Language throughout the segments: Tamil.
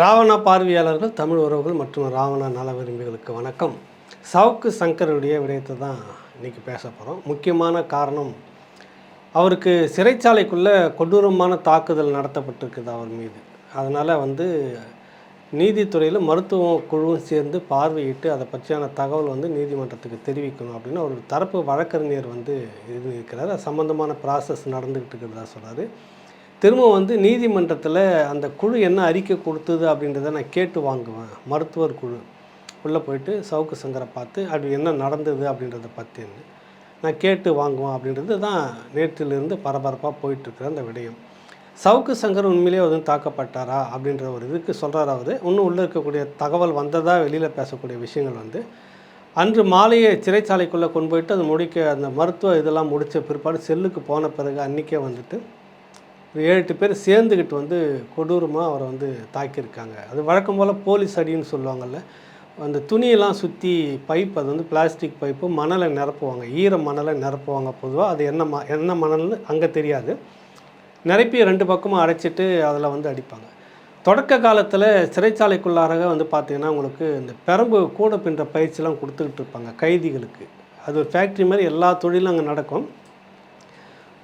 ராவணா பார்வையாளர்கள் தமிழ் உறவுகள் மற்றும் ராவணா நல விரும்பிகளுக்கு வணக்கம். சவுக்கு சங்கருடைய விடயத்தை தான் இன்றைக்கி பேச போகிறோம் முக்கியமான காரணம் அவருக்கு சிறைச்சாலைக்குள்ளே கொடூரமான தாக்குதல் நடத்தப்பட்டிருக்குது அவர் மீது. அதனால் வந்து நீதித்துறையில் மருத்துவ குழுவும் சேர்ந்து பார்வையிட்டு அதை பற்றியான தகவல் வந்து நீதிமன்றத்துக்கு தெரிவிக்கணும் அப்படின்னு ஒரு தரப்பு வழக்கறிஞர் வந்து இருக்கிறார் அது சம்மந்தமான ப்ராசஸ் நடந்துக்கிட்டு இருக்கிறதா சொல்கிறார் திரும்ப வந்து நீதிமன்றத்தில் அந்த குழு என்ன அறிக்கை கொடுத்தது அப்படின்றத நான் கேட்டு வாங்குவேன். மருத்துவர் குழு. உள்ளே போயிட்டு சவுக்கு சங்கரை பார்த்து அப்படி என்ன நடந்தது அப்படின்றத பற்றின்னு நான் கேட்டு வாங்குவேன் அப்படின்றது தான் நேற்றிலிருந்து பரபரப்பாக போயிட்டுருக்குற அந்த விடயம். சவுக்கு சங்கர் உண்மையிலேயே வந்து தாக்கப்பட்டாரா அப்படின்ற ஒரு இதுக்கு சொல்கிறார் அவர். இன்னும் உள்ளே இருக்கக்கூடிய தகவல் வந்ததாக வெளியில் பேசக்கூடிய விஷயங்கள் வந்து அன்று மாலையே சிறைச்சாலைக்குள்ளே கொண்டு போயிட்டு அது முடிக்க அந்த மருத்துவ இதெல்லாம் முடித்த பிற்பாடு செல்லுக்கு போன பிறகு அன்றைக்கே வந்துட்டு ஏழு எட்டு பேர் சேர்ந்துக்கிட்டு வந்து கொடூரமாக அவரை வந்து தாக்கியிருக்காங்க. அது வழக்கம் போல் போலீஸ் அடின்னு சொல்லுவாங்கள்ல அந்த துணியெல்லாம் சுற்றி பைப் அது வந்து பிளாஸ்டிக் பைப்பு மணலை நிரப்புவாங்க. ஈர மணலை நிரப்புவாங்க பொதுவாக அது என்ன ம என்ன மணல்னு அங்கே தெரியாது. நிரப்பி ரெண்டு பக்கமும் அடைச்சிட்டு அதில் வந்து அடிப்பாங்க. தொடக்க காலத்தில் சிறைச்சாலைக்குள்ளார வந்து பார்த்திங்கன்னா உங்களுக்கு இந்த பெரம்பு கூட பின்ற பயிற்சிலாம் கொடுத்துக்கிட்டு இருப்பாங்க கைதிகளுக்கு. அது ஒரு ஃபேக்ட்ரி மாதிரி எல்லா தொழிலும் அங்கே நடக்கும்.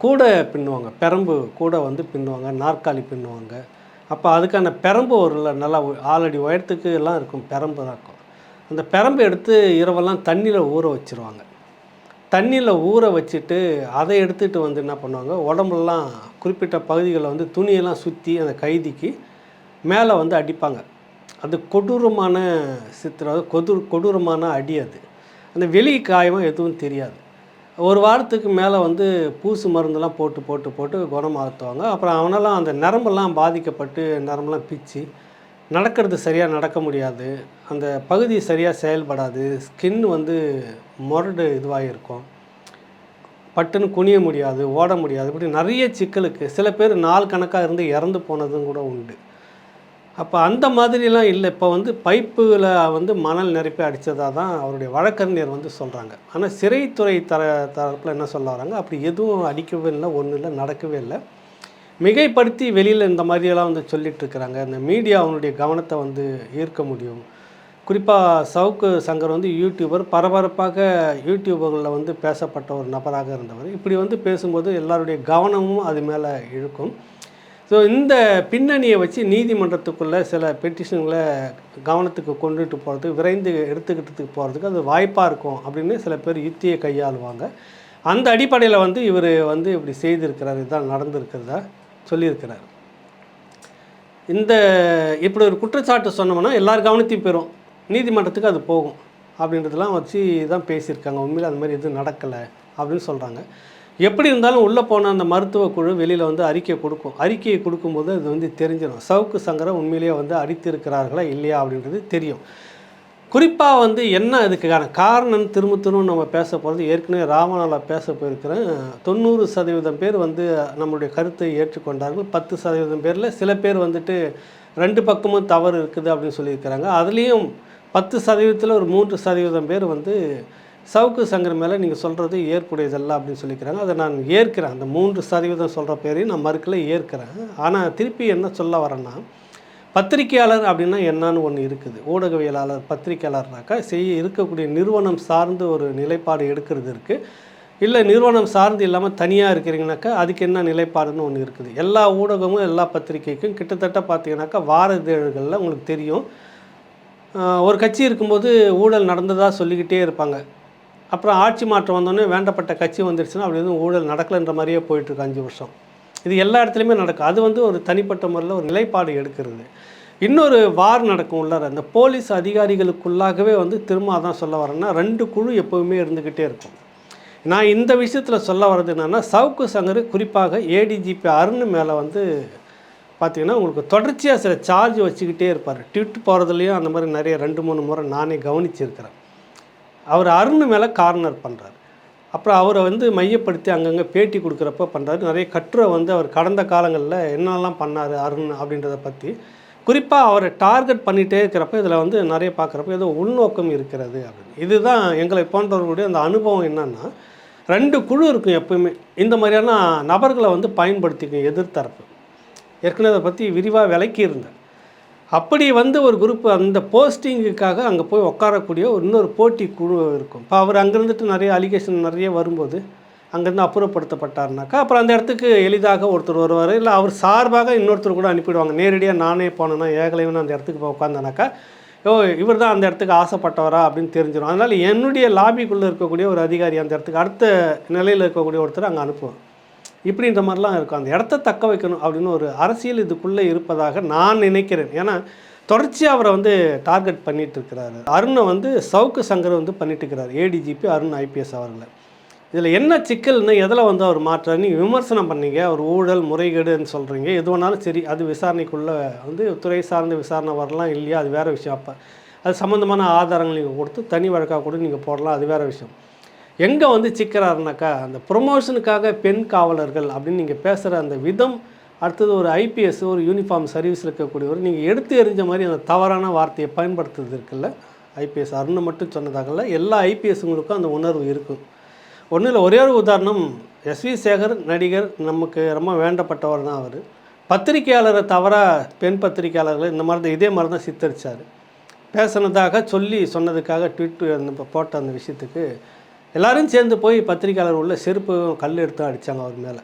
கூடை பின்னுவாங்க பெரம்பு கூடை வந்து பின்னுவாங்க நாற்காலி பின்னுவாங்க. அப்போ அதுக்கான பெரம்பு ஒரு நல்லா ஆலடி உயரத்துக்கு எல்லாம் இருக்கும் பெரம்பு தான் இருக்கும். அந்த பெரம்பு எடுத்து இரவெல்லாம் தண்ணியில் ஊற வச்சுருவாங்க. தண்ணியில் ஊற வச்சுட்டு அதை எடுத்துகிட்டு வந்து என்ன பண்ணுவாங்க உடம்புலாம் குறிப்பிட்ட பகுதிகளில் வந்து துணியெல்லாம் சுற்றி அந்த கைதிக்கு மேலே வந்து அடிப்பாங்க. அது கொடூரமான சித்திரம் கொடு கொடூரமான அடி அது. அந்த வெளி காயமாக எதுவும் தெரியாது. ஒரு வாரத்துக்கு மேலே வந்து பூசு மருந்தெல்லாம் போட்டு போட்டு போட்டு குணமாற்றுவாங்க அப்புறம் அவனெல்லாம் அந்த நரம்பெல்லாம் பாதிக்கப்பட்டு நரம்பெல்லாம் பிச்சு நடக்கிறது சரியாக நடக்க முடியாது. அந்த பகுதி சரியாக செயல்படாது. ஸ்கின் வந்து முரடு இதுவாக இருக்கும் பட்டுன்னு குனிய முடியாது ஓட முடியாது. இப்படி நிறைய சிக்கலுக்கு சில பேர் நாள் கணக்காக இருந்து இறந்து போனதும் கூட உண்டு. அப்போ அந்த மாதிரிலாம் இல்லை. இப்போ வந்து பைப்பில் வந்து மணல் நிரப்பி அடித்ததாக தான் அவருடைய வழக்கறிஞர் வந்து சொல்கிறாங்க ஆனால் சிறைத்துறை தர தரப்பில் என்ன சொல்ல வராங்க? அப்படி எதுவும் அடிக்கவே இல்லை ஒன்றும் இல்லை நடக்கவே இல்லை. மிகைப்படுத்தி வெளியில் இந்த மாதிரியெல்லாம் வந்து சொல்லிகிட்ருக்கிறாங்க இந்த மீடியா அவனுடைய கவனத்தை வந்து ஈர்க்க முடியும். குறிப்பாக சவுக்கு சங்கர் வந்து யூடியூபர் பரபரப்பாக யூடியூபர்களில் வந்து பேசப்பட்ட ஒரு நபராக இருந்தவர். இப்படி வந்து பேசும்போது எல்லாருடைய கவனமும் அது மேலே இழுக்கும். ஸோ இந்த பின்னணியை வச்சு நீதிமன்றத்துக்குள்ளே சில பெட்டிஷன்களை கவனத்துக்கு கொண்டுட்டு போகிறதுக்கு விரைந்து எடுத்துக்கிட்டதுக்கு போகிறதுக்கு அது வாய்ப்பாக இருக்கும் அப்படின்னு சில பேர் யுத்தியை கையாளுவாங்க. அந்த அடிப்படையில் வந்து இவர் வந்து இப்படி செய்திருக்கிறார் இதுதான் நடந்திருக்கிறதா சொல்லியிருக்கிறார். இந்த இப்படி ஒரு குற்றச்சாட்டு சொன்னோம்னா எல்லார் கவனத்தையும் பெறும். நீதிமன்றத்துக்கு அது போகும். அப்படின்றதெல்லாம் வச்சு தான் பேசியிருக்காங்க. உண்மையில் அந்த மாதிரி எதுவும் நடக்கலை அப்படின்னு சொல்கிறாங்க எப்படி இருந்தாலும் உள்ளே போன அந்த மருத்துவ குழு வெளியில் வந்து அறிக்கை கொடுக்கும். அறிக்கையை கொடுக்கும்போது அது வந்து தெரிஞ்சிடும். சவுக்கு சங்கரை உண்மையிலேயே வந்து அடித்திருக்கிறார்களா இல்லையா அப்படின்றது தெரியும். குறிப்பாக வந்து என்ன அதுக்கான காரணம்? திரும்ப திரும்ப நம்ம பேச போகிறது ஏற்கனவே ராமநாளா பேச போயிருக்கிறேன். தொண்ணூறு சதவீதம் பேர் வந்து நம்மளுடைய கருத்தை ஏற்றுக்கொண்டார்கள். பத்து சதவீதம் பேரில் சில பேர் வந்துட்டு ரெண்டு பக்கமும் தவறு இருக்குது அப்படின்னு சொல்லியிருக்கிறாங்க. அதுலேயும் பத்து சதவீதத்தில் ஒரு மூன்று சதவீதம் பேர் வந்து சவுக்கு சங்கர் மேலே நீங்கள் சொல்கிறது ஏற்புடையதல்ல அப்படின்னு சொல்லிக்கிறாங்க. அதை நான் ஏற்கிறேன். அந்த மூன்று சதவீதம் சொல்கிற பேரையும் நான் மறுக்கல ஏற்கிறேன். ஆனால் திருப்பி என்ன சொல்ல வரேன்னா பத்திரிகையாளர் அப்படின்னா என்னன்னு ஒன்று இருக்குது. ஊடகவியலாளர் பத்திரிகையாளர்னாக்கா செய்ய இருக்கக்கூடிய நிறுவனம் சார்ந்து ஒரு நிலைப்பாடு எடுக்கிறது இருக்குது இல்லை நிறுவனம் சார்ந்து இல்லாமல் தனியாக இருக்கிறீங்கனாக்கா அதுக்கு என்ன நிலைப்பாடுன்னு ஒன்று இருக்குது. எல்லா ஊடகமும் எல்லா பத்திரிகைக்கும் கிட்டத்தட்ட பார்த்தீங்கன்னாக்கா வார இதழ்களில் உங்களுக்கு தெரியும். ஒரு கட்சி இருக்கும்போது ஊழல் நடந்ததாக சொல்லிக்கிட்டே இருப்பாங்க. அப்புறம் ஆட்சி மாற்றம் வந்தோடனே வேண்டப்பட்ட கட்சி வந்துடுச்சுன்னா அப்படி எதுவும் ஊழல் நடக்கலைன்ற மாதிரியே போயிட்டுருக்கு அஞ்சு வருஷம். இது எல்லா இடத்துலையுமே நடக்கும் அது வந்து ஒரு தனிப்பட்ட முறையில் ஒரு நிலைப்பாடு எடுக்கிறது. இன்னொரு வார் நடக்கும் உள்ளார அந்த போலீஸ் அதிகாரிகளுக்குள்ளாகவே வந்து திரும்ப அதான் சொல்ல வரேன்னா ரெண்டு குழு எப்போவுமே இருந்துக்கிட்டே இருக்கும். நான் இந்த விஷயத்தில் சொல்ல வர்றது என்னென்னா சவுக்கு சங்கர் குறிப்பாக ஏடிஜிபி அருண் மேலே வந்து பார்த்திங்கன்னா உங்களுக்கு தொடர்ச்சியாக சில சார்ஜ் வச்சுக்கிட்டே இருப்பார். ட்விட் போகிறதுலையும் அந்த மாதிரி நிறைய ரெண்டு மூணு முறை நானே கவனிச்சிருக்கிறேன். அவர் அருண் மேலே கார்னர் பண்ணுறார் அப்புறம் அவரை வந்து மையப்படுத்தி அங்கங்கே பேட்டி கொடுக்குறப்ப பண்ணுறாரு நிறைய கட்டுரை வந்து அவர் கடந்த காலங்களில் என்னெல்லாம் பண்ணார் அருண் அப்படின்றத பற்றி குறிப்பாக அவரை டார்கெட் பண்ணிகிட்டே இருக்கிறப்ப இதில் வந்து நிறைய பார்க்குறப்ப ஏதோ உள்நோக்கம் இருக்கிறது அப்படின்னு. இதுதான் எங்களை போன்றவர்களுடைய அந்த அனுபவம் என்னென்னா ரெண்டு குழு இருக்கும் எப்பயுமே இந்த மாதிரியான நபர்களை வந்து பயன்படுத்திக்கும் எதிர்த்தரப்பு. ஏற்கனவே அதை பற்றி விரிவாக விளக்கியிருந்தேன். அப்படி வந்து ஒரு குரூப் அந்த போஸ்டிங்குக்காக அங்கே போய் உட்காரக்கூடிய ஒரு இன்னொரு போட்டி குழு இருக்கும். இப்போ அவர் அங்கேருந்துட்டு நிறைய அலிகேஷன் நிறைய வரும்போது அங்கேருந்து அப்புறப்படுத்தப்பட்டார்னாக்கா அப்புறம் அந்த இடத்துக்கு எளிதாக ஒருத்தர் வருவார். இல்லை அவர் சார்பாக இன்னொருத்தர் கூட அனுப்பிடுவாங்க. நேரடியாக நானே போனேன்னா ஏகலைவன் அந்த இடத்துக்கு போய் உட்காந்தனாக்கா ஓ இவர் தான் அந்த இடத்துக்கு ஆசைப்பட்டவரா? அப்படின்னு தெரிஞ்சிடும் அதனால் என்னுடைய லாபிக்குள்ளே இருக்கக்கூடிய ஒரு அதிகாரி அந்த இடத்துக்கு அடுத்த நிலையில் இருக்கக்கூடிய ஒருத்தர் அங்கே அனுப்புவார். இப்படின்ற மாதிரிலாம் இருக்கும். அந்த இடத்த தக்க வைக்கணும் அப்படின்னு ஒரு அரசியல் இதுக்குள்ளே இருப்பதாக நான் நினைக்கிறேன். ஏன்னா தொடர்ச்சியாக அவரை வந்து டார்கெட் பண்ணிட்டு இருக்கிறாரு அருணை வந்து சவுக்கு சங்கர் வந்து பண்ணிட்டு இருக்கிறார் ஏடிஜிபி அருண் ஐபிஎஸ் அவர்களை. இதில் என்ன சிக்கல்னு எதில் வந்து அவர் மாற்றாரு நீங்கள் விமர்சனம் பண்ணீங்க. அவர் ஊழல் முறைகேடுன்னு சொல்கிறீங்க எது வேணாலும் சரி அது விசாரணைக்குள்ளே வந்து துறை சார்ந்த விசாரணை வரலாம் இல்லையா? அது வேறு விஷயம். அப்போ அது சம்மந்தமான ஆதாரங்கள் நீங்கள் கொடுத்து தனி வழக்காக கூட நீங்கள் போடலாம். அது வேறு விஷயம். எங்கே வந்து சிக்கிறாருனாக்கா அந்த ப்ரொமோஷனுக்காக பெண் காவலர்கள் அப்படின்னு நீங்கள் பேசுகிற அந்த விதம் அடுத்தது ஒரு ஐபிஎஸ் ஒரு யூனிஃபார்ம் சர்வீஸில் இருக்கக்கூடியவர் நீங்கள் எடுத்து எறிஞ்ச மாதிரி அந்த தவறான வார்த்தையை பயன்படுத்துறது இருக்குல்ல? ஐபிஎஸ் அருண் மட்டும் சொன்னதாகல எல்லா ஐபிஎஸ்ங்களுக்கும் அந்த உணர்வு இருக்கும். ஒன்றும் இல்லை ஒரே ஒரு உதாரணம் எஸ்வி சேகர் நடிகர் நமக்கு ரொம்ப வேண்டப்பட்டவர் தான் அவர். பத்திரிகையாளரை தவறாக பெண் பத்திரிகையாளர்களை இந்த மாதிரி தான் இதே மாதிரி தான் சித்தரித்தார் பேசுனதாக சொல்லி சொன்னதுக்காக ட்விட்டு போட்ட அந்த விஷயத்துக்கு எல்லோரும் சேர்ந்து போய் பத்திரிக்கையாளர் உள்ள செருப்பு கல் எடுத்து அடித்தாங்க அவர் மேலே.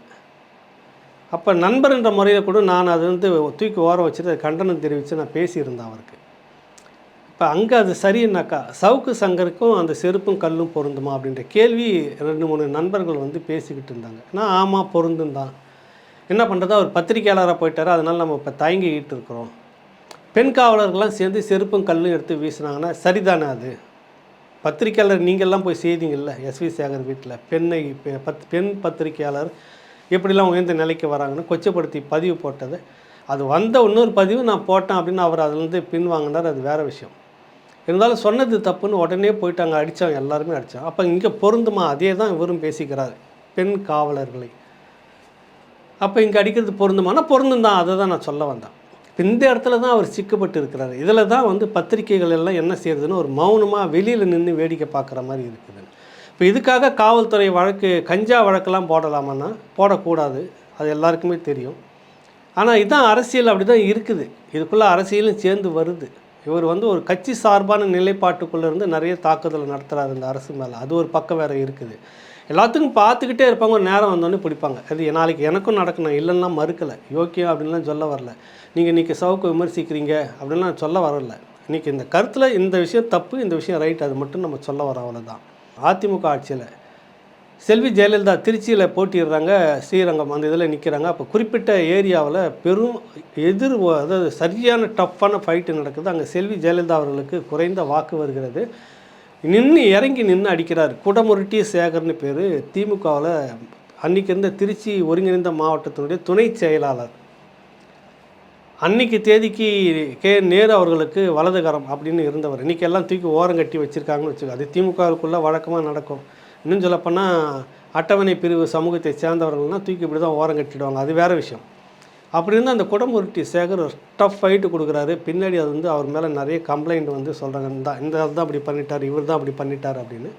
அப்போ நண்பர்ன்ற முறையில் கூட நான் அது வந்து தூக்கி ஓரம் வச்சுட்டு கண்டனம் தெரிவித்து நான் பேசியிருந்தேன் அவருக்கு. இப்போ அங்கே அது சரின்னாக்கா சவுக்கு சங்கருக்கும் அந்த செருப்பும் கல்லும் பொருந்துமா அப்படின்ற கேள்வி ரெண்டு மூணு நண்பர்கள் வந்து பேசிக்கிட்டு இருந்தாங்க. நான் ஆமாம் பொருந்துந்தான் என்ன பண்ணுறது அவர் பத்திரிக்கையாளராக போயிட்டார். அதனால் நம்ம இப்போ தயங்கிக்கிட்டு இருக்கிறோம். பெண் காவலர்கள்லாம் சேர்ந்து செருப்பும் கல்லும் எடுத்து வீசுனாங்கன்னா சரிதானே அது? பத்திரிக்கையாளர் நீங்கள்லாம் போய் செய்திங்கள்ல எஸ்வி சேகர் வீட்டில் பெண்ணை பெ- பத் பெண் பத்திரிக்கையாளர் எப்படிலாம் உயர்ந்த நிலைக்கு வராங்கன்னு கொச்சப்படுத்தி பதிவு போட்டது. அது வந்த இன்னொரு பதிவு நான் போட்டேன் அப்படின்னு அவர் அதுலேருந்து பின் வாங்கினார் அது வேறு விஷயம். இருந்தாலும் சொன்னது தப்புன்னு உடனே போயிட்டாங்க அடித்தோம் எல்லாருமே அடித்தோம் அப்போ இங்கே பொருந்துமா? அதே தான் இவரும் பேசிக்கிறார் பெண் காவலர்களை. அப்போ இங்கே அடிக்கிறது பொருந்துமானா? பொருந்தும் தான் அதை தான் நான் சொல்ல வந்தேன். இந்த இடத்துல தான் அவர் சிக்கப்பட்டு இருக்கிறார். இதில் தான் வந்து பத்திரிக்கைகள் எல்லாம் என்ன செய்யுதுன்னு ஒரு மௌனமாக வெளியில் நின்று வேடிக்கை பார்க்குற மாதிரி இருக்குது. இப்போ இதுக்காக காவல்துறை வழக்கு கஞ்சா வழக்கெல்லாம் போடலாமான்னா போடக்கூடாது. அது எல்லாருக்குமே தெரியும். ஆனால் இதுதான் அரசியல் அப்படி தான் இருக்குது. இதுக்குள்ளே அரசியலும் சேர்ந்து வருது. இவர் வந்து ஒரு கட்சி சார்பான நிலைப்பாட்டுக்குள்ளே இருந்து நிறைய தாக்குதலை நடத்துகிறார் இந்த அரசு மேலே. அது ஒரு பக்கம் வேறு இருக்குது. எல்லாத்துக்கும் பார்த்துக்கிட்டே இருப்பாங்க. ஒரு நேரம் வந்தோடனே பிடிப்பாங்க. அது நாளைக்கு எனக்கும் நடக்கணும். இல்லைன்னா மறுக்கலை. யோக்கியம் அப்படின்லாம் சொல்ல வரல. நீங்கள் இன்றைக்கி சவுக்கு விமர்சிக்கிறீங்க அப்படின்லாம் சொல்ல வரல. இன்றைக்கி இந்த கருத்தில் இந்த விஷயம் தப்பு இந்த விஷயம் ரைட் அது மட்டும் நம்ம சொல்ல வர அவ்வளோதான் அதிமுக ஆட்சியில் செல்வி ஜெயலலிதா திருச்சியில் போட்டிடுறாங்க ஸ்ரீரங்கம் அந்த இதில் நிற்கிறாங்க அப்போ குறிப்பிட்ட ஏரியாவில் பெரும் எதிர் அதாவது சரியான டஃப்பான ஃபைட்டு நடக்குது. அங்கே செல்வி ஜெயலலிதா அவர்களுக்கு குறைந்த வாக்கு வருகிறது. நின்று இறங்கி நின்று அடிக்கிறார். குடமுருட்டி சேகர்னு பேர் திமுகவில் அன்னைக்கு இருந்த திருச்சி ஒருங்கிணைந்த மாவட்டத்தினுடைய துணை செயலாளர். அன்னைக்கு தேதிக்கு கே நேரு அவர்களுக்கு வலதுகரம் அப்படின்னு இருந்தவர். இன்றைக்கி எல்லாம் தூக்கி ஓரம் கட்டி வச்சுருக்காங்கன்னு வச்சுக்கோ அது திமுகவுக்குள்ளே வழக்கமாக நடக்கும். இன்னும் சொல்லப்போனால் அட்டவணை பிரிவு சமூகத்தை சேர்ந்தவர்கள்லாம் தூக்கி இப்படி தான் ஓரம் கட்டிடுவாங்க. அது வேறு விஷயம். அப்படி இருந்து அந்த குடமுருட்டி சேகர் டஃப் ஃபைட்டு கொடுக்குறாரு. பின்னாடி அது வந்து அவர் மேலே நிறைய கம்ப்ளைண்ட் வந்து சொல்கிறாங்க இந்த இந்த தான் அப்படி பண்ணிட்டார் இவர் தான் அப்படி பண்ணிட்டார் அப்படின்னு.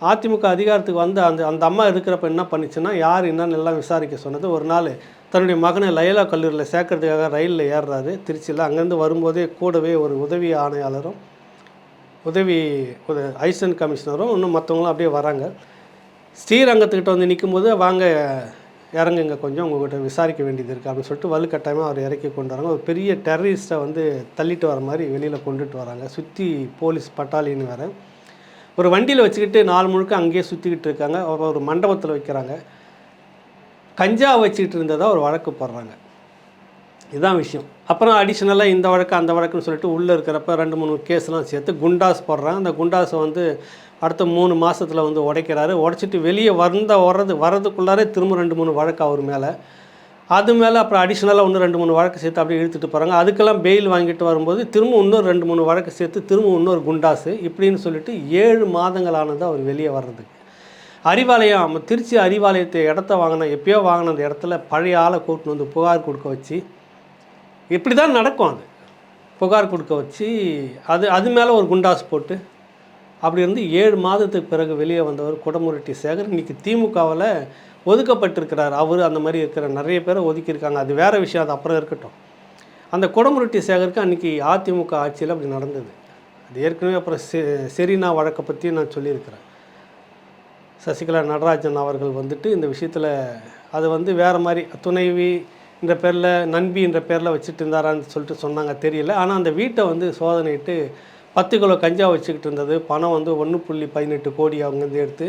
அதிமுக அதிகாரத்துக்கு வந்து அந்த அந்த அம்மா இருக்கிறப்ப என்ன பண்ணிச்சுன்னா யார் என்னன்னு எல்லாம் விசாரிக்க சொன்னது. ஒரு நாள் தன்னுடைய மகனை லயலா கல்லூரியில் சேர்க்கறதுக்காக ரயிலில் ஏறுறாரு. திருச்சியில் அங்கேருந்து வரும்போதே கூடவே ஒரு உதவி ஆணையாளரும் உதவி ஐசன் கமிஷனரும் இன்னும் மற்றவங்களும் அப்படியே வராங்க. ஸ்ரீரங்கத்துக்கிட்ட வந்து நிற்கும்போது வாங்க இறங்குங்க கொஞ்சம் உங்கள்கிட்ட விசாரிக்க வேண்டியது இருக்குது அப்படின்னு சொல்லிட்டு வலுக்கட்டாயமாக அவர் இறக்கி கொண்டு வராங்க. ஒரு பெரிய டெரரிஸ்ட்டை வந்து தள்ளிட்டு வர மாதிரி வெளியில் கொண்டுட்டு வராங்க. சுற்றி போலீஸ் பட்டாளின்னு வேறு. ஒரு வண்டியில் வச்சுக்கிட்டு நாள் முழுக்க அங்கேயே சுற்றிக்கிட்டு இருக்காங்க. ஒரு மண்டபத்தில் வைக்கிறாங்க. கஞ்சா வச்சுக்கிட்டு இருந்ததாக ஒரு வழக்கு போடுறாங்க. இதுதான் விஷயம். அப்புறம் அடிஷ்னலாக இந்த வழக்கு அந்த வழக்குன்னு சொல்லிட்டு உள்ளே இருக்கிறப்ப ரெண்டு மூணு கேஸ்லாம் சேர்த்து குண்டாஸ் போடுறாங்க. அந்த குண்டாஸை வந்து அடுத்த மூணு மாதத்தில் வந்து உடைக்கிறாரு. உடைச்சிட்டு வெளியே வந்த வர்றது வர்றதுக்குள்ளாரே திரும்ப ரெண்டு மூணு வழக்கு அவர் மேலே. அது மேலே அப்புறம் அடிஷ்னலாக ஒன்று ரெண்டு மூணு வழக்கு சேர்த்து அப்படியே இழுத்துட்டு போகிறாங்க அதுக்கெல்லாம் பெயில் வாங்கிட்டு வரும்போது திரும்ப இன்னொரு ரெண்டு மூணு வழக்கு சேர்த்து திரும்ப இன்னொரு குண்டாசு இப்படின்னு சொல்லிட்டு ஏழு மாதங்களானது அவர் வெளியே வர்றதுக்கு. அறிவாலயம் திருச்சி அறிவாலயத்தை இடத்த வாங்கின எப்பயோ வாங்கின அந்த இடத்துல பழைய ஆளை கூட்டின்னு வந்து புகார் கொடுக்க வச்சு இப்படி தான் நடக்கும் அது. புகார் கொடுக்க வச்சு அது அது மேலே ஒரு குண்டாஸ் போட்டு அப்படி இருந்து ஏழு மாதத்துக்கு பிறகு வெளியே வந்தவர் குடமுருட்டி சேகர். இன்றைக்கி திமுகவில் ஒதுக்கப்பட்டிருக்கிறார். அவர் அந்த மாதிரி இருக்கிற நிறைய பேரை ஒதுக்கியிருக்காங்க. அது வேறு விஷயம். அது அப்புறம் இருக்கட்டும். அந்த குடமுருட்டி சேகருக்கு அன்றைக்கி அதிமுக ஆட்சியில் அப்படி நடந்தது. அது ஏற்கனவே அப்புறம் செ செரினா வழக்கை பற்றி நான் சொல்லியிருக்கிறேன். சசிகலா நடராஜன் அவர்கள் வந்துட்டு இந்த விஷயத்தில் அது வந்து வேறு மாதிரி துணைவி இந்த பேரில் நண்பி என்ற பேரில் வச்சுட்டு இருந்தாரான்னு சொல்லிட்டு சொன்னாங்க. தெரியல. ஆனால் அந்த வீட்டை வந்து சோதனையிட்டு பத்து கிலோ கஞ்சா வச்சுக்கிட்டு இருந்தது. பணம் வந்து ஒன்று புள்ளி பதினெட்டு கோடி அவங்கேருந்து எடுத்து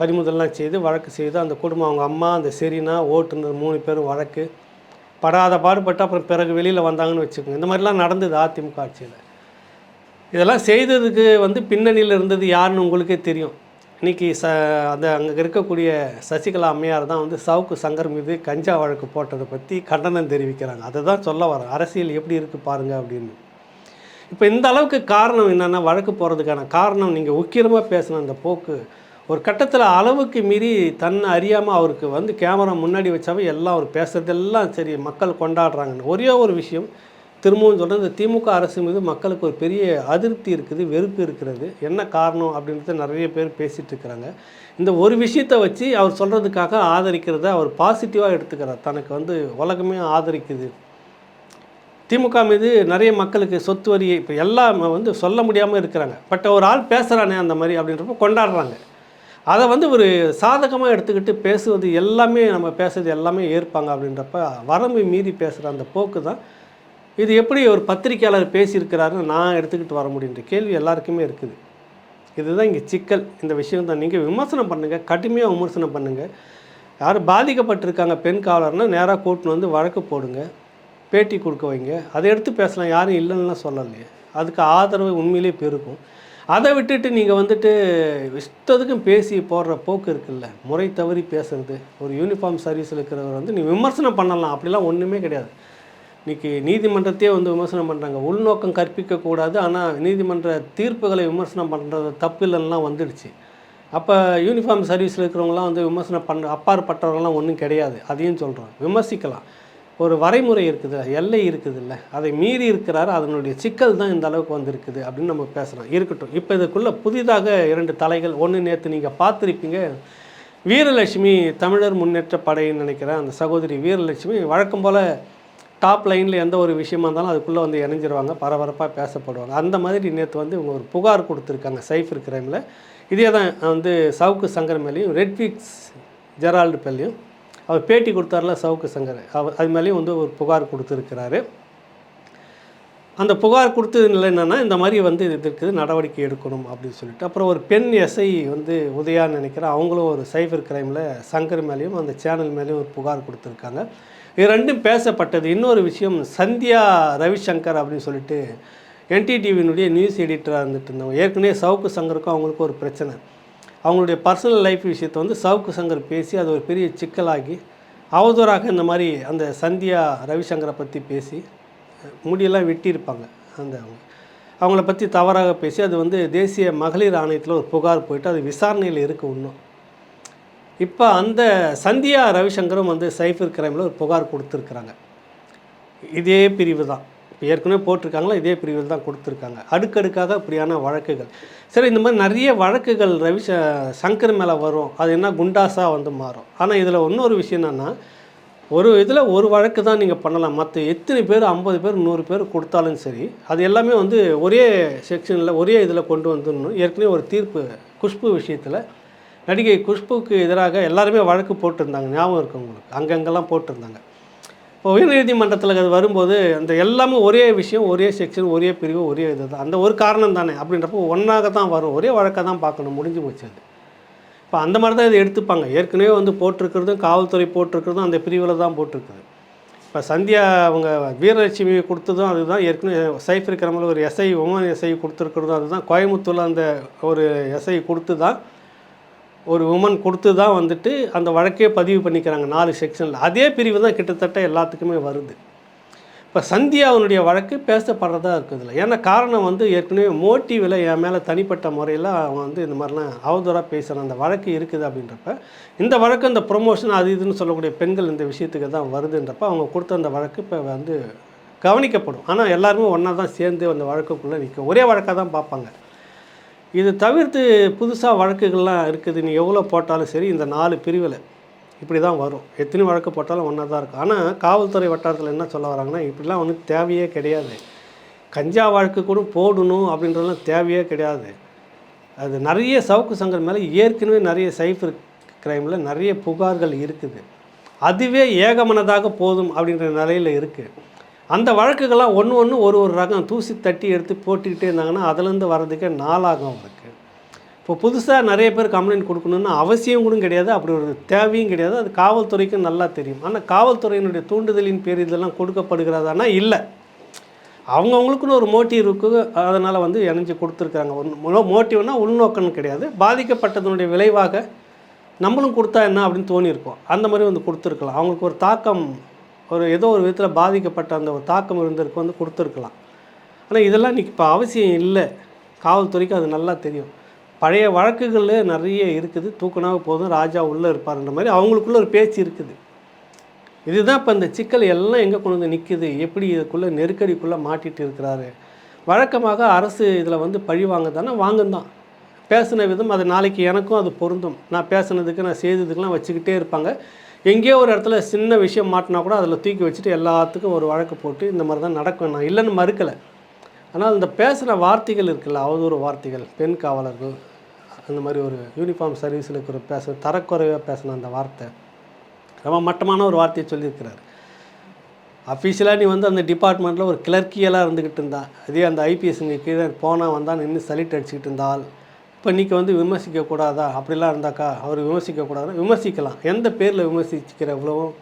பறிமுதல்லாம் செய்து வழக்கு செய்து அந்த குடும்பம் அவங்க அம்மா அந்த செரினா ஓட்டுநர் மூணு பேரும் வழக்கு. படாத பாடுபட்டு அப்புறம் பிறகு வெளியில் வந்தாங்கன்னு வச்சுக்கோங்க. இந்த மாதிரிலாம் நடந்தது அதிமுக ஆட்சியில். இதெல்லாம் செய்ததுக்கு வந்து பின்னணியில் இருந்தது யாருன்னு உங்களுக்கே தெரியும். இன்றைக்கி ச அந்த அங்கே இருக்கக்கூடிய சசிகலா அம்மையார் தான் வந்து சவுக்கு சங்கர் மீது கஞ்சா வழக்கு போட்டதை பற்றி கண்டனம் தெரிவிக்கிறாங்க. அதை தான் சொல்ல வரேன் அரசியல் எப்படி இருக்குது பாருங்கள் அப்படின்னு. இப்போ இந்த அளவுக்கு காரணம் என்னென்னா வழக்கு போகிறதுக்கான காரணம் நீங்கள் உக்கிரமாக பேசின அந்த போக்கு ஒரு கட்டத்தில் அளவுக்கு மீறி தன்னை அறியாமல் அவருக்கு வந்து கேமரா முன்னாடி வச்சாவே எல்லாம் அவர் பேசுகிறதெல்லாம் சரி மக்கள் கொண்டாடுறாங்கன்னு. ஒரே ஒரு விஷயம் திரும்பவும் சொல்கிறது இந்த திமுக அரசு மீது மக்களுக்கு ஒரு பெரிய அதிருப்தி இருக்குது வெறுப்பு இருக்கிறது. என்ன காரணம் அப்படின்றத நிறைய பேர் பேசிகிட்டு இருக்கிறாங்க. இந்த ஒரு விஷயத்தை வச்சு அவர் சொல்கிறதுக்காக ஆதரிக்கிறத அவர் பாசிட்டிவாக எடுத்துக்கிறார். தனக்கு வந்து உலகமே ஆதரிக்குது. திமுக மீது நிறைய மக்களுக்கு சொத்து வரி இப்போ எல்லாம் வந்து சொல்ல முடியாமல் இருக்கிறாங்க. பட் ஒரு ஆள் பேசுகிறானே அந்த மாதிரி அப்படின்றப்ப கொண்டாடுறாங்க. அதை வந்து ஒரு சாதகமாக எடுத்துக்கிட்டு பேசுவது எல்லாமே நம்ம பேசுறது எல்லாமே ஏற்பாங்க அப்படின்றப்ப வரம்பு மீறி பேசுகிற அந்த போக்கு தான். இது எப்படி ஒரு பத்திரிக்கையாளர் பேசியிருக்கிறாருன்னு நான் எடுத்துக்கிட்டு வர முடியுன்ற கேள்வி எல்லாருக்குமே இருக்குது. இதுதான் இங்கே சிக்கல். இந்த விஷயம் தான். நீங்கள் விமர்சனம் பண்ணுங்கள் கடுமையாக விமர்சனம் பண்ணுங்கள் யார் பாதிக்கப்பட்டிருக்காங்க பெண் காவலர்னால் நேராக கூட்டின்னு வந்து வழக்கு போடுங்க. பேட்டி கொடுக்க வைங்க. அதை எடுத்து பேசலாம். யாரும் இல்லைன்னுலாம் சொல்லலையே. அதுக்கு ஆதரவு உண்மையிலே பெருக்கும் அதை விட்டுட்டு நீங்கள் வந்துட்டு இஷ்டத்துக்கும் பேசி போடுற போக்கு இருக்குல்ல. முறை தவறி பேசுறது. ஒரு யூனிஃபார்ம் சர்வீஸில் இருக்கிறவர் வந்து நீ விமர்சனம் பண்ணலாம். அப்படிலாம் ஒன்றுமே கிடையாது. இன்றைக்கி நீதிமன்றத்தையே வந்து விமர்சனம் பண்ணுறாங்க உள்நோக்கம் கற்பிக்கக்கூடாது ஆனால் நீதிமன்ற தீர்ப்புகளை விமர்சனம் பண்ணுறது தப்பு இல்லைன்னா வந்துடுச்சு. அப்போ யூனிஃபார்ம் சர்வீஸில் இருக்கிறவங்களாம் வந்து விமர்சனம் பண்ண அப்பாற்பட்டவர்கள்லாம் ஒன்றும் கிடையாது. அதையும் சொல்கிறோம் விமர்சிக்கலாம். ஒரு வரைமுறை இருக்குது எல்லை இருக்குது இல்லை அதை மீறி இருக்கிறார் அதனுடைய சிக்கல் தான் இந்த அளவுக்கு வந்திருக்குது அப்படின்னு நம்ம பேசுகிறோம் இருக்கட்டும். இப்போ இதுக்குள்ளே புதிதாக இரண்டு தலைகள் ஒன்று நேற்று நீங்கள் பார்த்துருப்பீங்க. வீரலட்சுமி தமிழர் முன்னேற்ற படைன்னு நினைக்கிறேன் அந்த சகோதரி வீரலட்சுமி வழக்கம் போல் டாப் லைனில் எந்த ஒரு விஷயமா இருந்தாலும் அதுக்குள்ளே வந்து இணைஞ்சிருவாங்க பரபரப்பாக பேசப்படுவாங்க. அந்த மாதிரி நேற்று வந்து இவங்க ஒரு புகார் கொடுத்துருக்காங்க சைஃபர் கிரைமில். இதே தான் வந்து சவுக்கு சங்கர் மேலேயும் ரெட்விக்ஸ் ஜெரால்டு பெல்லையும் அவர் பேட்டி கொடுத்தார்ல சவுக்கு சங்கர் அவர் அது மேலேயும் வந்து ஒரு புகார் கொடுத்துருக்கிறாரு. அந்த புகார் கொடுத்ததுல என்னென்னா இந்த மாதிரி வந்து இதற்கு நடவடிக்கை எடுக்கணும் அப்படின்னு சொல்லிட்டு. அப்புறம் ஒரு பெண் எஸ்ஐ வந்து உதயான்னு நினைக்கிறேன் அவங்களும் ஒரு சைபர் கிரைமில் சங்கர் மேலேயும் அந்த சேனல் மேலேயும் ஒரு புகார் கொடுத்துருக்காங்க. இது ரெண்டும் பேசப்பட்டது. இன்னொரு விஷயம் சந்தியா ரவிசங்கர் அப்படின்னு சொல்லிட்டு என்டிடிவியினுடைய நியூஸ் எடிட்டராக இருந்துட்டு இருந்தவங்க. ஏற்கனவே சவுக்கு சங்கருக்கும் அவங்களுக்கும் ஒரு பிரச்சனை. அவங்களுடைய பர்சனல் லைஃப் விஷயத்தை வந்து சவுக்கு சங்கர் பேசி அது ஒரு பெரிய சிக்கலாகி அவதூறாக இந்த மாதிரி அந்த சந்தியா ரவிசங்கரை பற்றி பேசி முடியெல்லாம் வெட்டியிருப்பாங்க அந்த அவங்க. அவங்கள பற்றி தவறாக பேசி அது வந்து தேசிய மகளிர் ஆணையத்தில் ஒரு புகார் போயிட்டு அது விசாரணையில் இருக்குது இன்னும். இப்போ அந்த சந்தியா ரவிசங்கரும் வந்து சைஃபர் கிரைமில் ஒரு புகார் கொடுத்துருக்குறாங்க. இதே பிரிவு தான் இப்போ ஏற்கனவே போட்டிருக்காங்களா? இதே பிரிவில் தான் கொடுத்துருக்காங்க. அடுக்கடுக்காக இப்படியான வழக்குகள். சரி இந்த மாதிரி நிறைய வழக்குகள் ரவி சங்கர் மேலே வரும். அது என்ன குண்டாஸாக வந்து மாறும். ஆனால் இதில் இன்னொரு விஷயம் என்னென்னா ஒரு இதில் ஒரு வழக்கு தான் நீங்கள் பண்ணலாம். மற்ற எத்தனை பேர் ஐம்பது பேர் நூறு பேர் கொடுத்தாலும் சரி அது எல்லாமே வந்து ஒரே செக்ஷனில் ஒரே இதில் கொண்டு வந்துடணும். ஏற்கனவே ஒரு தீர்ப்பு குஷ்பு விஷயத்தில். நடிகை குஷ்புக்கு எதிராக எல்லாருமே வழக்கு போட்டிருந்தாங்க. ஞாபகம் இருக்கு உங்களுக்கு? அங்கங்கெல்லாம் போட்டிருந்தாங்க. இப்போ உயர்நீதிமன்றத்தில் அது வரும்போது அந்த எல்லாமே ஒரே விஷயம் ஒரே செக்ஷன் ஒரே பிரிவு ஒரே இது தான் அந்த ஒரு காரணம் தானே. அப்படின்றப்போ ஒன்றாக தான் வரும். ஒரே வழக்கை தான் பார்க்கணும். முடிஞ்சு போச்சு அது. இப்போ அந்த மாதிரி தான் இதை எடுத்துப்பாங்க. ஏற்கனவே வந்து போட்டிருக்கிறதும் காவல்துறை போட்டிருக்கிறதும் அந்த பிரிவில் தான் போட்டிருக்குது. இப்போ சந்தியா அவங்க வீரலட்சுமி கொடுத்ததும் அதுதான். ஏற்கனவே சைஃபர் கிரமில் ஒரு எஸ்ஐ உமன் எஸ்ஐ கொடுத்துருக்கிறதும் அதுதான். கோயம்புத்தூரில் அந்த ஒரு எஸ்ஐ கொடுத்து தான் ஒரு உமன் கொடுத்து தான் வந்துட்டு அந்த வழக்கே பதிவு பண்ணிக்கிறாங்க நாலு செக்ஷனில் அதே பிரிவு தான் கிட்டத்தட்ட எல்லாத்துக்குமே வருது. இப்போ சந்தியாவுனுடைய வழக்கு பேசப்படுறதா இருக்குதுல்ல. ஏன்னா காரணம் வந்து ஏற்கனவே மோட்டிவில் என் மேலே தனிப்பட்ட முறையில் அவன் வந்து இந்த மாதிரிலாம் அவதூறாக பேசுகிறான் அந்த வழக்கு இருக்குது அப்படின்றப்ப இந்த வழக்கு இந்த ப்ரொமோஷன் அது இதுன்னு சொல்லக்கூடிய பெண்கள் இந்த விஷயத்துக்கு தான் வருதுன்றப்ப அவங்க கொடுத்த அந்த வழக்கு இப்போ வந்து கவனிக்கப்படும். ஆனால் எல்லாருமே ஒன்றா தான் சேர்ந்து அந்த வழக்குக்குள்ளே நிற்கும் ஒரே வழக்காக தான் பார்ப்பாங்க. இது தவிர்த்து புதுசாக வழக்குகள்லாம் இருக்குது. நீ எவ்வளோ போட்டாலும் சரி இந்த நாலு பிரிவில் இப்படி தான் வரும். எத்தனை வழக்கு போட்டாலும் ஒன்றா தான் இருக்கும். ஆனால் காவல்துறை வட்டாரத்தில் என்ன சொல்ல வராங்கன்னா இப்படிலாம் ஒன்றும் தேவையே கிடையாது. கஞ்சா வழக்கு கூட போடணும் அப்படின்றதெல்லாம் தேவையே கிடையாது. அது நிறைய சவுக்கு சங்கர் மேலே ஏற்கனவே நிறைய சைஃபர் கிரைமில் நிறைய புகார்கள் இருக்குது. அதுவே ஏகமனதாக போதும் அப்படின்ற நிலையில் இருக்குது அந்த வழக்குகள்லாம் ஒன்று ஒன்று ஒரு ஒரு ரகம் தூசி தட்டி எடுத்து போட்டுக்கிட்டே இருந்தாங்கன்னா அதுலேருந்து வர்றதுக்கே நாளாகும் அவருக்கு. இப்போ புதுசாக நிறைய பேர் கம்ப்ளைண்ட் கொடுக்கணும்னு அவசியம் கூட கிடையாது. அப்படி ஒரு தேவையும் கிடையாது. அது காவல்துறைக்கு நல்லா தெரியும். ஆனால் காவல்துறையினுடைய தூண்டுதலின் பேர் இதெல்லாம் கொடுக்கப்படுகிறதானா? இல்லை. அவங்கவுங்களுக்குன்னு ஒரு மோட்டிவ் இருக்குது அதனால் வந்து இணைஞ்சு கொடுத்துருக்காங்க ஒன்று மோட்டிவ்னா உள்நோக்கம்னு கிடையாது. பாதிக்கப்பட்டதனுடைய விளைவாக நம்மளும் கொடுத்தா என்ன அப்படின்னு தோணியிருக்கோம். அந்த மாதிரி வந்து கொடுத்துருக்கலாம். அவங்களுக்கு ஒரு தாக்கம் ஒரு ஏதோ ஒரு விதத்தில் பாதிக்கப்பட்ட அந்த ஒரு தாக்கம் இருந்திருக்கு வந்து கொடுத்துருக்கலாம். ஆனால் இதெல்லாம் இன்றைக்கி இப்போ அவசியம் இல்லை. காவல்துறைக்கு அது நல்லா தெரியும். பழைய வழக்குகள் நிறைய இருக்குது. தூக்கினாவே போதும் ராஜா உள்ளே இருப்பார்ன்ற மாதிரி அவங்களுக்குள்ள ஒரு பேச்சு இருக்குது. இதுதான் இப்போ இந்த சிக்கல் எல்லாம் எங்கே கொண்டு வந்து நிற்குது எப்படி இதுக்குள்ளே நெருக்கடிக்குள்ளே மாட்டிகிட்டு இருக்கிறாரு? வழக்கமாக அரசு இதில் வந்து பழி வாங்க தானே. பேசின விதம் அது நாளைக்கு எனக்கும் அது பொருந்தும். நான் பேசுனதுக்கு நான் செய்ததுக்கெலாம் வச்சுக்கிட்டே இருப்பாங்க. எங்கேயோ ஒரு இடத்துல சின்ன விஷயம் மாட்டினா கூட அதில் தூக்கி வச்சுட்டு எல்லாத்துக்கும் ஒரு வழக்கு போட்டு இந்த மாதிரி தான் நடக்கும். நான் இல்லைன்னு மறுக்கலை. ஆனால் இந்த பேசுகிற வார்த்தைகள் இருக்குல்ல அவதூறு வார்த்தைகள் பெண் காவலர்கள் அந்த மாதிரி ஒரு யூனிஃபார்ம் சர்வீஸில் இருக்கிற பேச தரக்குறைவாக பேசின அந்த வார்த்தை ரொம்ப மட்டமான ஒரு வார்த்தையை சொல்லியிருக்கிறார். அஃபீஷியலாக நீ வந்து அந்த டிபார்ட்மெண்ட்டில் ஒரு கிளர்க்கியலாக இருந்துக்கிட்டு இருந்தா. அதே அந்த ஐபிஎஸ்ங்க கீழே போனால் வந்தால் நின்று சலிட் அடிச்சுக்கிட்டு இருந்தால் இப்போ இன்றைக்கி வந்து விமர்சிக்கக்கூடாதா? அப்படிலாம் இருந்தாக்கா அவர் விமர்சிக்கக்கூடாதுன்னு விமர்சிக்கலாம். எந்த பேரில் விமர்சிக்கிற இவ்வளவும்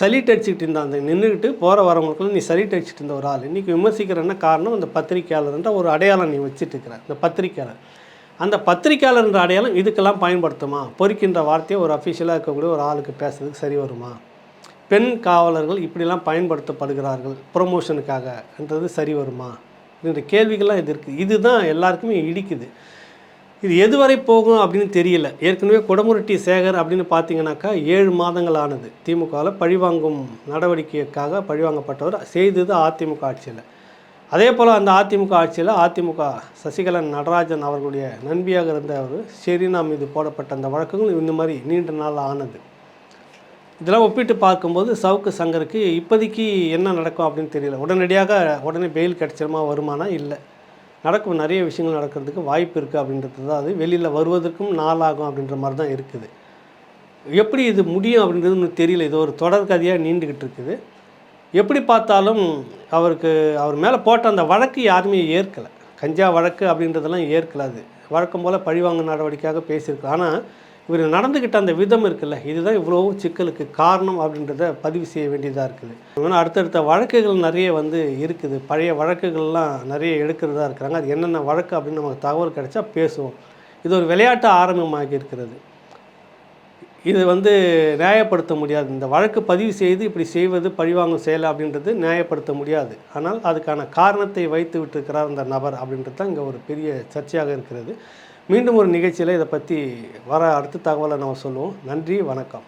சலிட் அடிச்சுக்கிட்டு இருந்த அந்த நின்றுக்கிட்டு போகிற வரவங்களுக்குலாம் நீ சலிட் அடிச்சுட்டு இருந்த ஒரு ஆள். இன்றைக்கி விமர்சிக்கிறன்னா காரணம் அந்த பத்திரிக்கையாளர்ன்ற ஒரு அடையாளம் நீ வச்சுட்டு இருக்கிற இந்த பத்திரிக்கையாளர். அந்த பத்திரிக்கையாளர்ன்ற அடையாளம் இதுக்கெல்லாம் பயன்படுத்துமா? பொறிக்கின்ற வார்த்தையை ஒரு அஃபிஷியலாக இருக்கக்கூடிய ஒரு ஆளுக்கு பேசுறதுக்கு சரி வருமா? பெண் காவலர்கள் இப்படிலாம் பயன்படுத்தப்படுகிறார்கள் ப்ரொமோஷனுக்காகன்றது சரி வருமா? இந்த கேள்விகள்லாம் இது இருக்குது இதுதான் எல்லாருக்குமே இடிக்குது. இது எதுவரை போகும் அப்படின்னு தெரியல. ஏற்கனவே குடமுருட்டி சேகர் அப்படின்னு பார்த்தீங்கன்னாக்கா ஏழு மாதங்கள் ஆனது. திமுகவில் பழிவாங்கும் நடவடிக்கைக்காக பழிவாங்கப்பட்டவர் செய்தது அதிமுக ஆட்சியில். அதே போல் அந்த அதிமுக ஆட்சியில் அதிமுக சசிகலன் நடராஜன் அவர்களுடைய நண்பியாக இருந்த அவர் ஷெரீனா மீது போடப்பட்ட அந்த வழக்குகள் இந்த மாதிரி நீண்ட நாள் ஆனது. இதெல்லாம் ஒப்பிட்டு பார்க்கும்போது சவுக்கு சங்கருக்கு இப்போதைக்கு என்ன நடக்கும் அப்படின்னு தெரியல. உடனடியாக உடனே பெயில் கிடச்சிருமா வருமானா? இல்லை. நடக்கும் நிறைய விஷயங்கள் நடக்கிறதுக்கு வாய்ப்பு இருக்குது அப்படின்றது தான் அது. வெளியில் வருவதற்கும் நாளாகும் அப்படின்ற மாதிரி தான் இருக்குது. எப்படி இது முடியும் அப்படின்றது ஒன்று தெரியல. இது ஒரு தொடர் கதையாக நீண்டுக்கிட்டு இருக்குது. எப்படி பார்த்தாலும் அவருக்கு அவர் மேலே போட்ட அந்த வழக்கு யாருமே ஏற்கலை. கஞ்சா வழக்கு அப்படின்றதெல்லாம் ஏற்கல அது. வழக்கம் போல் பழிவாங்க நடவடிக்கையாக பேசியிருக்கு ஆனால் இவர் நடந்துக்கிட்ட அந்த விதம் இருக்குல்ல இதுதான் இவ்வளோ சிக்கலுக்கு காரணம் அப்படின்றத பதிவு செய்ய வேண்டியதாக இருக்குது. இன்னும் அடுத்தடுத்த வழக்குகள் நிறைய வந்து இருக்குது. பழைய வழக்குகள்லாம் நிறைய எடுக்கிறதா இருக்கிறாங்க. அது என்னென்ன வழக்கு அப்படின்னு நமக்கு தகவல் கிடைச்சா பேசுவோம். இது ஒரு விளையாட்டு ஆரம்பமாகி இருக்கிறது. இது வந்து நியாயப்படுத்த முடியாது. இந்த வழக்கு பதிவு செய்து இப்படி செய்வது பழிவாங்கும் செயல் அப்படின்றது நியாயப்படுத்த முடியாது. ஆனால் அதுக்கான காரணத்தை வைத்து விட்டிருக்கிறார் அந்த நபர் அப்படின்றது தான் இங்கே ஒரு பெரிய சர்ச்சையாக இருக்கிறது. மீண்டும் ஒரு நிகழ்ச்சியில் இதை பற்றி வர அடுத்த தகவலை நம்ம சொல்லுவோம். நன்றி வணக்கம்.